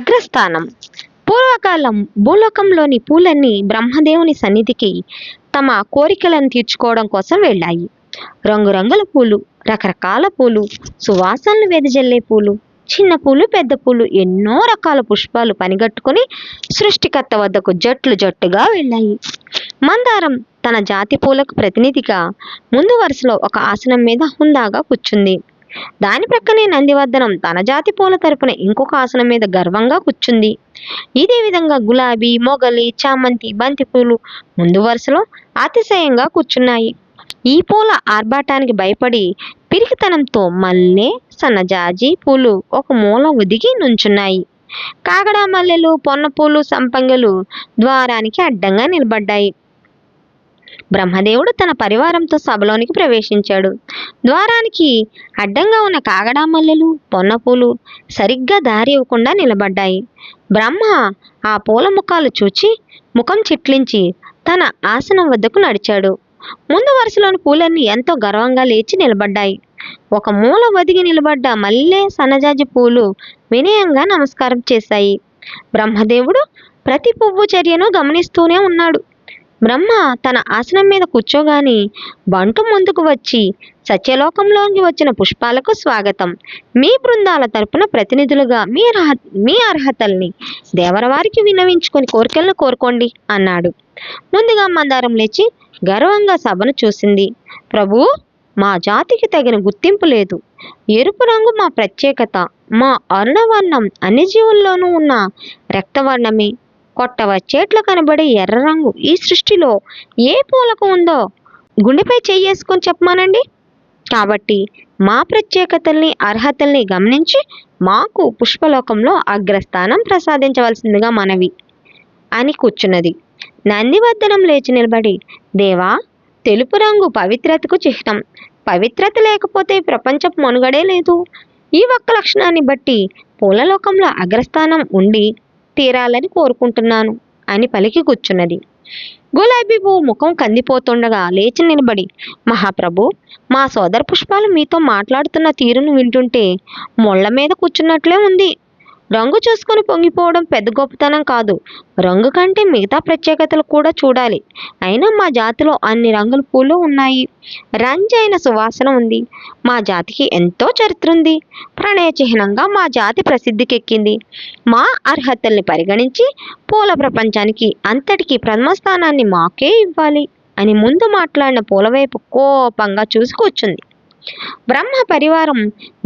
అగ్రస్థానం. పూర్వకాలం భూలోకంలోని పూలన్నీ బ్రహ్మదేవుని సన్నిధికి తమ కోరికలను తీర్చుకోవడం కోసం వెళ్ళాయి. రంగురంగుల పూలు రకరకాల పూలు సువాసనలు వెదజల్లే పూలు చిన్న పూలు పెద్ద పూలు ఎన్నో రకాల పుష్పాలు పనిగట్టుకుని సృష్టికర్త వద్దకు జట్లు జట్టుగా వెళ్ళాయి. మందారం తన జాతి పూలకు ప్రతినిధిగా ముందు వరుసలో ఒక ఆసనం మీద హుందాగా కూర్చుంది. దాని ప్రక్కనే నందివర్ధనం తన జాతి పూల తరపున ఇంకొక ఆసనం మీద గర్వంగా కూర్చుంది. ఇదే విధంగా గులాబీ మొగలి చామంతి బంతి పూలు ముందు వరుసలో అతిశయంగా కూర్చున్నాయి. ఈ పూల ఆర్భాటానికి భయపడి పిరికితనంతో మల్లె సన్నజాజి పూలు ఒక మూల ఒదిగి నుంచున్నాయి. కాగడ మల్లెలు పొన్న పూలు సంపంగలు ద్వారానికి అడ్డంగా నిలబడ్డాయి. బ్రహ్మదేవుడు తన పరివారంతో సభలోనికి ప్రవేశించాడు. ద్వారానికి అడ్డంగా ఉన్న కాగడా మల్లెలు పొన్నపూలు సరిగ్గా దారి ఇవ్వకుండా నిలబడ్డాయి. బ్రహ్మ ఆ పూల ముఖాలు చూచి ముఖం చిట్లించి తన ఆసనం వద్దకు నడిచాడు. ముందు వరుసలోని పూలన్నీ ఎంతో గర్వంగా లేచి నిలబడ్డాయి. ఒక మూల వదిగి నిలబడ్డ మల్లె సన్నజాజి పూలు వినయంగా నమస్కారం చేశాయి. బ్రహ్మదేవుడు ప్రతి పువ్వు చర్యను గమనిస్తూనే ఉన్నాడు. బ్రహ్మ తన ఆసనం మీద కూర్చోగాని బంటు ముందుకు వచ్చి సత్యలోకంలోకి వచ్చిన పుష్పాలకు స్వాగతం. మీ బృందాల తరపున ప్రతినిధులుగా మీ అర్హత మీ అర్హతల్ని దేవరవారికి విన్నవించుకొని కోరికలను కోరుకోండి అన్నాడు. ముందుగా మందారం లేచి గర్వంగా సభను చూసింది. ప్రభు మా జాతికి తగిన గుర్తింపు లేదు. ఎరుపు రంగు మా ప్రత్యేకత. మా అరుణవర్ణం అన్ని జీవుల్లోనూ ఉన్న రక్తవర్ణమే. కొట్ట వచ్చేట్లు కనబడే ఎర్ర రంగు ఈ సృష్టిలో ఏ పూలకు ఉందో గుండెపై చెయ్యేసుకొని చెప్పమానండి. కాబట్టి మా ప్రత్యేకతల్ని అర్హతల్ని గమనించి మాకు పుష్పలోకంలో అగ్రస్థానం ప్రసాదించవలసిందిగా మనవి అని కూర్చున్నది. నందివర్ధనం లేచి నిలబడి దేవా తెలుపు రంగు పవిత్రతకు చిహ్నం. పవిత్రత లేకపోతే ప్రపంచం మనుగడే లేదు. ఈ ఒక్క లక్షణాన్ని బట్టి పూలలోకంలో అగ్రస్థానం ఉండి తీరాలని కోరుకుంటున్నాను అని పలికి కూర్చున్నది. గులాబీ పువ్వు ముఖం కందిపోతుండగా లేచి నిలబడి మహాప్రభు మా సోదర పుష్పాలు మీతో మాట్లాడుతున్న తీరును వింటుంటే ముళ్ళ మీద కూర్చున్నట్లే ఉంది. రంగు చూసుకొని పొంగిపోవడం పెద్ద గొప్పతనం కాదు. రంగు కంటే మిగతా ప్రత్యేకతలు కూడా చూడాలి. అయినా మా జాతిలో అన్ని రంగుల పూలు ఉన్నాయి. రంజైన సువాసన ఉంది. మా జాతికి ఎంతో చరిత్ర ఉంది. ప్రణయ చిహ్నంగా మా జాతి ప్రసిద్ధికెక్కింది. మా అర్హతల్ని పరిగణించి పూల ప్రపంచానికి అంతటికీ ప్రథమ స్థానాన్ని మాకే ఇవ్వాలి అని ముందు మాట్లాడిన పూల వైపు కోపంగా చూసి కూర్చుంది. బ్రహ్మ పరివారం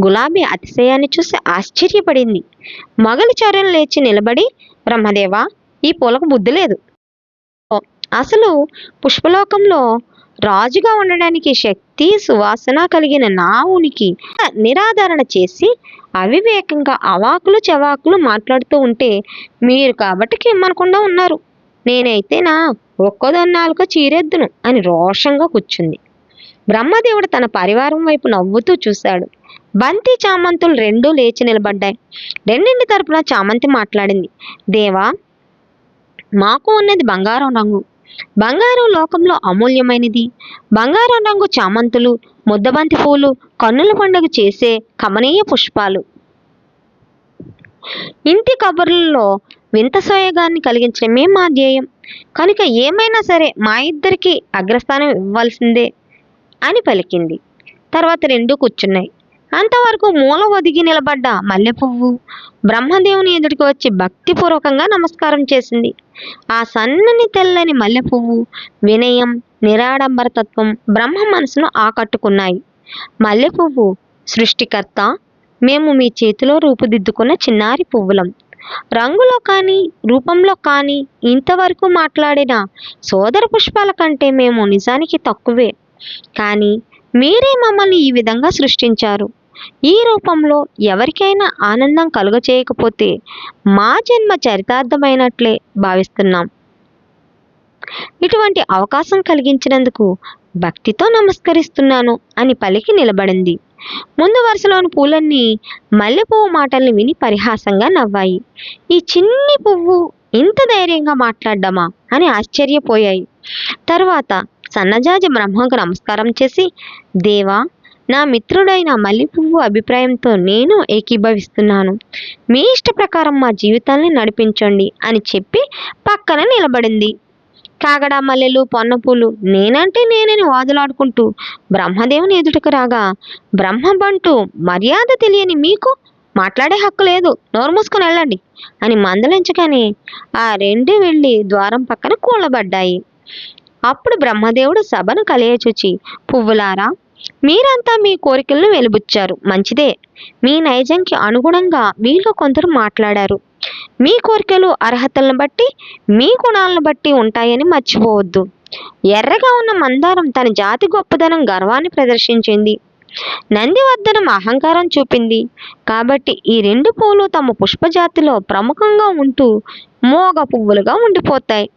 గులాబీ అతిశయాన్ని చూసి ఆశ్చర్యపడింది. మొగలి చర్యలు లేచి నిలబడి బ్రహ్మదేవా ఈ పూలకు బుద్ధి లేదు. అసలు పుష్పలోకంలో రాజుగా ఉండడానికి శక్తి సువాసన కలిగిన నా ఉనికి నిరాదరణ చేసి అవివేకంగా అవాకులు చవాకులు మాట్లాడుతూ ఉంటే మీరు కాబట్టి కిమ్మనకుండా ఉన్నారు. నేనైతే నా ఒక్కోదన్నాలుగా చీరెద్దును అని రోషంగా కూర్చుంది. బ్రహ్మదేవుడు తన పరివారం వైపు నవ్వుతూ చూశాడు. బంతి చామంతులు రెండూ లేచి నిలబడ్డాయి. రెండింటి తరపున చామంతి మాట్లాడింది. దేవా మాకు ఉన్నది బంగారం రంగు. బంగారం లోకంలో అమూల్యమైనది. బంగారం రంగు చామంతులు ముద్దబంతి పూలు కన్నుల పండుగ చేసే కమనీయ పుష్పాలు. ఇంటి కబుర్లలో వింత సోయగాన్ని కలిగించడమే మా ధ్యేయం. కనుక ఏమైనా సరే మా ఇద్దరికి అగ్రస్థానం ఇవ్వాల్సిందే. అని పలికింది. తర్వాత రెండు కూర్చున్నాయి. అంతవరకు మూల ఒదిగి నిలబడ్డ మల్లె పువ్వు బ్రహ్మదేవుని ఎదుటికి వచ్చి భక్తిపూర్వకంగా నమస్కారం చేసింది. ఆ సన్నని తెల్లని మల్లె పువ్వు వినయం నిరాడంబరతత్వం బ్రహ్మ మనసును ఆకట్టుకున్నాయి. మల్లె పువ్వు సృష్టికర్త మేము మీ చేతిలో రూపుదిద్దుకున్న చిన్నారి పువ్వులం. రంగులో కానీ రూపంలో కానీ ఇంతవరకు మాట్లాడిన సోదర పుష్పాల కంటే మేము నిజానికి తక్కువే. కానీ మీరే మమ్మల్ని ఈ విధంగా సృష్టించారు. ఈ రూపంలో ఎవరికైనా ఆనందం కలుగచేయకపోతే మా జన్మ చరితార్థమైనట్లే భావిస్తున్నాం. ఇటువంటి అవకాశం కలిగించినందుకు భక్తితో నమస్కరిస్తున్నాను అని పలికి నిలబడింది. ముందు వరుసలోని పూలన్నీ మల్లెపువ్వు మాటల్ని విని పరిహాసంగా నవ్వాయి. ఈ చిన్ని పువ్వు ఇంత ధైర్యంగా మాట్లాడ్డామా అని ఆశ్చర్యపోయాయి. తర్వాత సన్నజాజి బ్రహ్మకు నమస్కారం చేసి దేవా నా మిత్రుడైన మల్లెపువ్వు అభిప్రాయంతో నేను ఏకీభవిస్తున్నాను. మీ ఇష్ట ప్రకారం మా జీవితాల్ని నడిపించండి అని చెప్పి పక్కన నిలబడింది. కాగడ మల్లెలు పొన్నపూలు నేనంటే నేనని వాదులాడుకుంటూ బ్రహ్మదేవుని ఎదుటకు రాగా బ్రహ్మబంటూ మర్యాద తెలియని మీకు మాట్లాడే హక్కు లేదు. నోరు మూసుకొని వెళ్ళండి అని మందలించగానే ఆ రెండు వెళ్ళి ద్వారం పక్కన కూలబడ్డాయి. అప్పుడు బ్రహ్మదేవుడు సభను కలియచూచి పువ్వులారా మీరంతా మీ కోరికలను వెలుబుచ్చారు. మంచిదే. మీ నైజంకి అనుగుణంగా మీలో కొందరు మాట్లాడారు. మీ కోరికలు అర్హతలను బట్టి మీ గుణాలను బట్టి ఉంటాయని మర్చిపోవద్దు. ఎర్రగా ఉన్న మందారం తన జాతి గొప్పదనం గర్వాన్ని ప్రదర్శించింది. నందివర్ధనం అహంకారం చూపింది. కాబట్టి ఈ రెండు పువ్వులు తమ పుష్పజాతిలో ప్రముఖంగా ఉంటూ మోగ పువ్వులుగా ఉండిపోతాయి.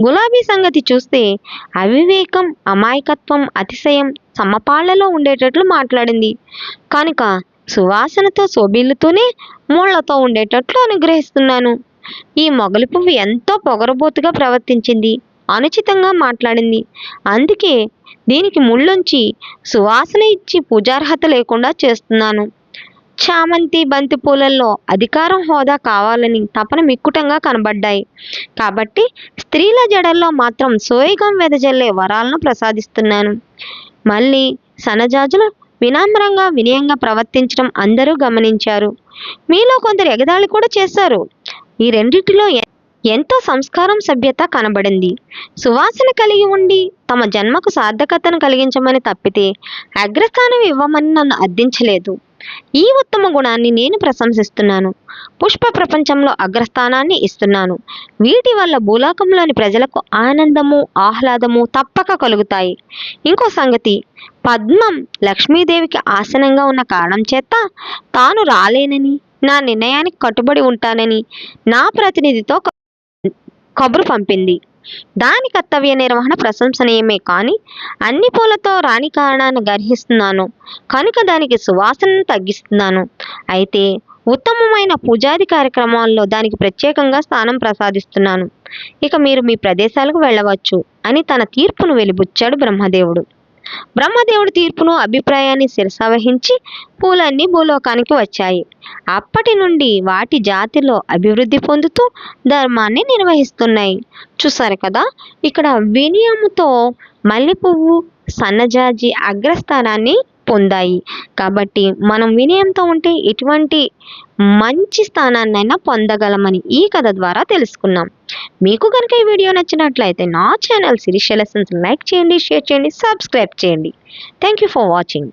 గులాబీ సంగతి చూస్తే అవివేకం అమాయకత్వం అతిశయం సమపాళ్ళలో ఉండేటట్లు మాట్లాడింది. కనుక సువాసనతో శోభిల్లుతూనే మూళ్ళతో ఉండేటట్లు అనుగ్రహిస్తున్నాను. ఈ మొగలి పువ్వు ఎంతో పొగరబోతుగా ప్రవర్తించింది. అనుచితంగా మాట్లాడింది. అందుకే దీనికి ముళ్ళుంచి సువాసన ఇచ్చి పూజార్హత లేకుండా చేస్తున్నాను. చామంతి బంతి పూలల్లో అధికారం హోదా కావాలని తపన మిక్కుటంగా కనబడ్డాయి. కాబట్టి స్త్రీల జడల్లో మాత్రం సోయగం వెదజల్లే వరాలను ప్రసాదిస్తున్నాను. మళ్ళీ సనజాజులు వినమ్రంగా వినయంగా ప్రవర్తించడం అందరూ గమనించారు. మీలో కొందరు ఎగదాళి కూడా చేశారు. ఈ రెండింటిలో ఎంతో సంస్కారం సభ్యత కనబడింది. సువాసన కలిగి ఉండి తమ జన్మకు సార్థకతను కలిగించమని తప్పితే అగ్రస్థానం ఇవ్వమని నన్ను అర్థించలేదు. ఈ ఉత్తమ గుణాన్ని నేను ప్రశంసిస్తున్నాను. పుష్ప ప్రపంచంలో అగ్రస్థానాన్ని ఇస్తున్నాను. వీటి వల్ల భూలోకంలోని ప్రజలకు ఆనందము ఆహ్లాదము తప్పక కలుగుతాయి. ఇంకో సంగతి పద్మం లక్ష్మీదేవికి ఆసనంగా ఉన్న కారణం చేత తాను రాలేనని నా నిర్ణయానికి కట్టుబడి ఉంటానని నా ప్రతినిధితో కబురు పంపింది. దాని కర్తవ్య నిర్వహణ ప్రశంసనీయమే కానీ అన్ని పూలతో రాణి కారణాన్ని గర్హిస్తున్నాను. కనుక దానికి సువాసనను తగ్గిస్తున్నాను. అయితే ఉత్తమమైన పూజాది కార్యక్రమాల్లో దానికి ప్రత్యేకంగా స్థానం ప్రసాదిస్తున్నాను. ఇక మీరు మీ ప్రదేశాలకు వెళ్ళవచ్చు అని తన తీర్పును వెలిబుచ్చాడు బ్రహ్మదేవుడు. బ్రహ్మదేవుడి తీర్పును అభిప్రాయాన్ని శిరసావహించి పూలన్నీ భూలోకానికి వచ్చాయి. అప్పటి నుండి వాటి జాతిలో అభివృద్ధి పొందుతూ ధర్మాన్ని నిర్వహిస్తున్నాయి. చూసారు కదా ఇక్కడ వినియముతో మల్లెపువ్వు సన్నజాజి అగ్రస్థానాన్ని పొందాయి. కాబట్టి మనం వినయంతో ఉంటే ఎటువంటి మంచి స్థానాన్నైనా పొందగలమని ఈ కథ ద్వారా తెలుసుకున్నాం. మీకు కనుక ఈ వీడియో నచ్చినట్లయితే నా ఛానల్ శిరీష లెసన్స్ లైక్ చేయండి షేర్ చేయండి సబ్స్క్రైబ్ చేయండి. Thank you for watching.